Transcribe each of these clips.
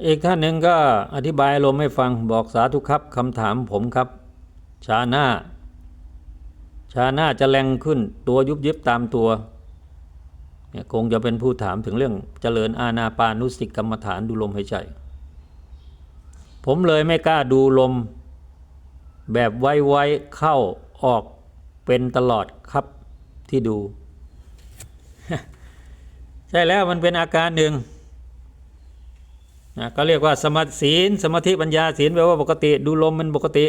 อีกท่านหนึ่งก็อธิบายอารมให้ฟังบอกสาธุครับคำถามผมครับ ชาหน้า ชาหน้าจะแรงขึ้นตัวยุบยิบตามตัวเนี่ยคงจะเป็นผู้ถามถึงเรื่องเจริญอาณาปานุสติกรรมฐานดูลมหายใจ ผมเลยไม่กล้าดูลม แบบไวๆเข้าออกเป็นตลอดครับที่ดู ใช่แล้วมันเป็นอาการหนึ่ง นะก็เรียกว่าสมาศีลสมาธิปัญญาศีลแปลว่าปกติ ดูลมเป็นปกติ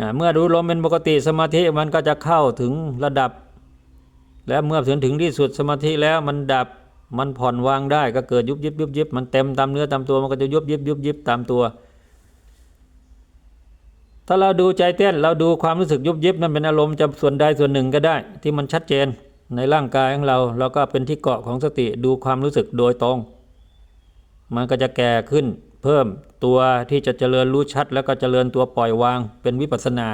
นะเมื่อดูลมเป็นปกติสมาธิมันก็จะเข้าถึงระดับ และเมื่อถึงถึงที่สุดสมาธิแล้วมันดับมันผ่อนวางได้ก็เกิดยุบยิบยุบยิบมันเต็มตามเนื้อตามตัวมันก็จะยุบยิบยุบยิบตามตัว ถ้าเราดูใจเต้นเราดูความรู้สึกยุบยิบนั่นเป็นอารมณ์จะส่วนใดส่วนหนึ่งก็ได้ ที่มันชัดเจนในร่างกายของเราเราก็เป็นที่เกาะของสติดูความรู้สึกโดยตรง มันก็จะแก่ขึ้นเพิ่มตัวที่จะเจริญรู้ชัด แล้วก็เจริญตัวปล่อยวางเป็นวิปัสสนา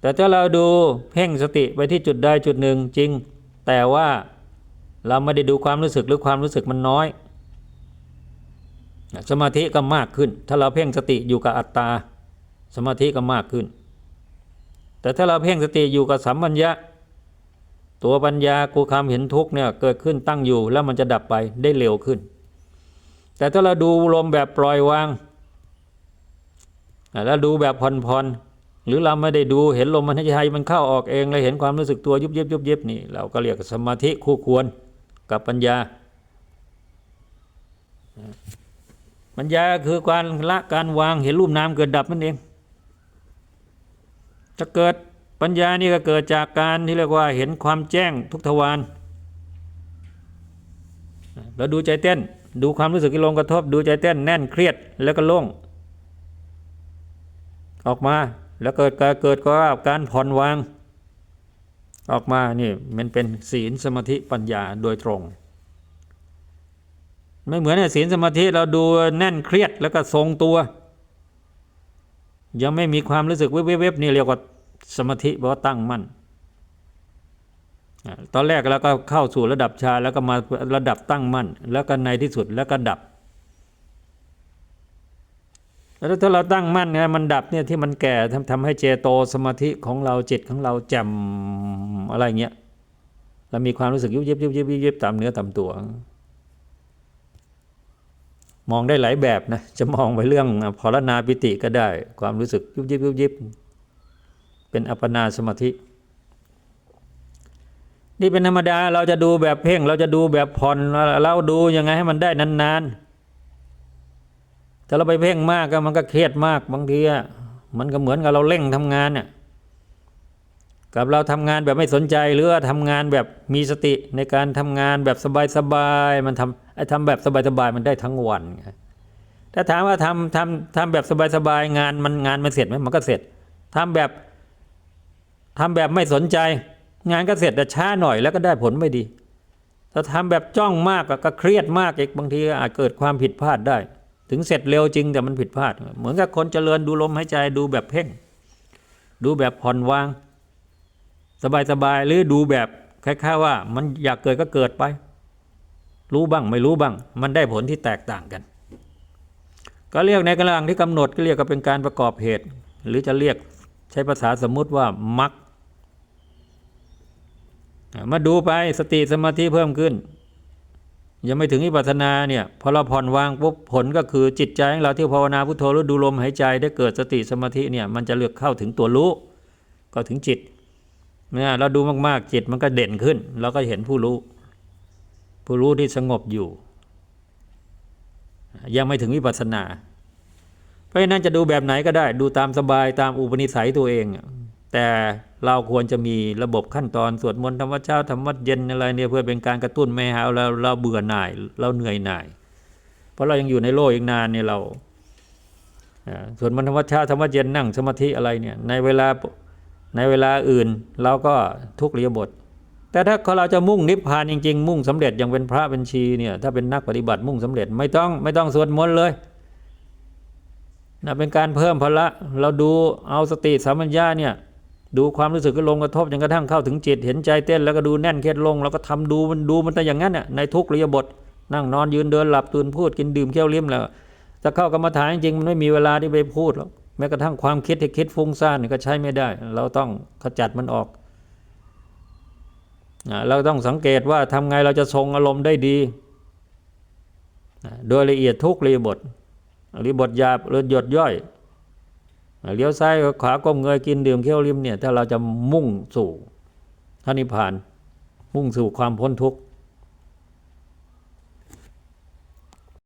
แต่ถ้าเราดูเพ่งสติไปที่จุดใดจุดหนึ่งจริง แต่ว่าเราไม่ได้ดูความรู้สึกหรือความรู้สึกมันน้อย สมาธิก็มากขึ้น ถ้าเราเพ่งสติอยู่กับอัตตา สมาธิก็มากขึ้น แต่ถ้าเราเพ่งสติอยู่กับสัมปัญญะ ตัวปัญญากูความเห็นทุกเนี่ยเกิดขึ้นตั้งอยู่แล้วมันจะดับไปได้เร็วขึ้น แต่ถ้าเราดูลมแบบปล่อยวางแล้วดูแบบผ่อนๆหรือเราไม่ได้ดูเห็นลมมันหายใจมันเข้าออกเองเลยเห็นความรู้สึกตัวยุบยิบยุบยิบนี่เราก็เรียกสมาธิคู่ควรกับปัญญา ปัญญาคือการละการวางเห็นรูปนามเกิดดับนั่นเอง จะเกิด ปัญญานี่ก็เกิดจากการที่เรียกว่าเห็นความแจ้งทุกทวารเราดูใจเต้น ดูความรู้สึกที่ลงกระทบ ดูใจเต้นแน่นเครียดแล้วก็โล่งออกมาแล้วเกิดการเกิดก็การผ่อนวาง ออกมานี่มันเป็นศีลสมาธิปัญญาโดยตรง ไม่เหมือนศีลสมาธิเราดูแน่นเครียดแล้วก็ทรงตัว ยังไม่มีความรู้สึกเว็บๆนี่เรียกว่า สมาธิแปลว่าตั้งมั่นตอนแรกเราก็เข้าสู่ระดับฌาแล้วก็มาระดับตั้งมั่น แล้วก็ในที่สุดแล้วก็ดับ แล้วถ้าเราตั้งมั่นไงมันดับเนี่ยที่มันแก่ทำทำให้เจโตสมาธิของเราจิตของเราแจ่มอะไรเงี้ยเรามีความรู้สึกยุบยิบยุบยิบยุบยิบตามเนื้อตามตัว มองได้หลายแบบนะจะมองไปเรื่องพรณาปิติก็ได้ ความรู้สึกยุบยิบยุบยิบ เป็นอัปปนาสมาธิ นี่เป็นธรรมดาเราจะดูแบบเพ่ง เราจะดูแบบผ่อนเราดูยังไงให้มันได้นานๆถ้าเราไปเพ่งมากก็มันก็เครียดมากบางทีอะมันก็เหมือนกับเราเร่งทำงานเนี่ยกับเราทำงานแบบไม่สนใจหรือว่าทำงานแบบมีสติในการทำงานแบบสบายๆมันทำไอ้ทำแบบสบายๆมันได้ทั้งวันถ้าถามว่าทำทำทำแบบสบายๆงานมันงานมันเสร็จไหมมันก็เสร็จทำแบบ ทำแบบไม่สนใจ งานก็เสร็จแต่ช้าหน่อยแล้วก็ได้ผลไม่ดีถ้าทำแบบจ้องมากก็เครียดมากอีกบางทีอาจเกิดความผิดพลาดได้ ถึงเสร็จเร็วจริงแต่มันผิดพลาด เหมือนกับคนเจริญดูลมหายใจดูแบบเพ่ง ดูแบบผ่อนวาง สบายๆหรือดูแบบคล้ายๆว่า มันอยากเกิดก็เกิดไป รู้บ้างไม่รู้บ้าง มันได้ผลที่แตกต่างกัน ก็เรียกในกำลังที่กำหนดก็เรียกก็เป็นการประกอบเหตุ หรือจะเรียก ใช้ภาษาสมมุติว่ามักมาดูไปสติสมาธิเพิ่มขึ้น ยังไม่ถึงวิปัสสนาเนี่ยพอเราผ่อนวางปุ๊บผลก็คือจิตใจของเราที่ภาวนาพุทโธหรือดูลมหายใจได้เกิดสติสมาธิเนี่ยมันจะเลือกเข้าถึงตัวรู้ก็ถึงจิตเนี่ยเราดูมากๆจิตมันก็เด่นขึ้น เราก็เห็นผู้รู้ ผู้รู้ที่สงบอยู่ ยังไม่ถึงวิปัสสนา เพราะฉะนั้นจะดูแบบไหนก็ได้ ดูตามสบายตามอุปนิสัยตัวเอง แต่เราควรจะมีระบบขั้นตอนสวดมนต์ธรรมเช้าธรรมวัดเย็นอะไรเนี่ยเพื่อเป็นการกระตุ้นไม่ให้เราเราเบื่อหน่าย เราเหนื่อยหน่าย เพราะเรายังอยู่ในโลกอีกนานเนี่ยเราอ่าสวดมนต์ธรรมเช้าธรรมวัดเย็นนั่งสมาธิอะไรเนี่ยในเวลาในเวลาอื่นเราก็ทุกเรียบท แต่ถ้าเราจะมุ่งนิพพานจริงๆ มุ่งสำเร็จอย่างเป็นพระเป็นชีเนี่ยถ้าเป็นนักปฏิบัติมุ่งสำเร็จไม่ต้องไม่ต้องสวดมนต์เลย นะเป็นการเพิ่มพละ เราดูเอาสติสัมปัญญาเนี่ยดูความรู้สึกก็ลงกระทบจนกระทั่งเข้าถึงจิตเห็นใจเต้นแล้วก็ดูแน่นเคล็ดลงแล้วก็ทำดูมันดูมันแต่อย่างนั้นน่ะในทุกเรียบท นั่งนอนยืนเดินหลับตื่นพูดกินดื่มเคี้ยวเลิ้มแล้วจะเข้ากรรมฐานจริงๆมันไม่มีเวลาที่ไปพูดหรอกแม้กระทั่งความคิดที่คิดฟุ้งซ่านก็ใช้ไม่ได้ เราต้องขจัดมันออกเราต้องสังเกตว่าทำไงเราจะทรงอารมณ์ได้ดีโดยละเอียดทุกรีบท รีบทหยาบหรือหยดย่อยเลี้ยวซ้ายขวาก้มเงยกินดื่มเคี้ยวริมเนี่ยถ้าเราจะมุ่งสู่ท่านิพพาน มุ่งสู่ความพ้นทุกข์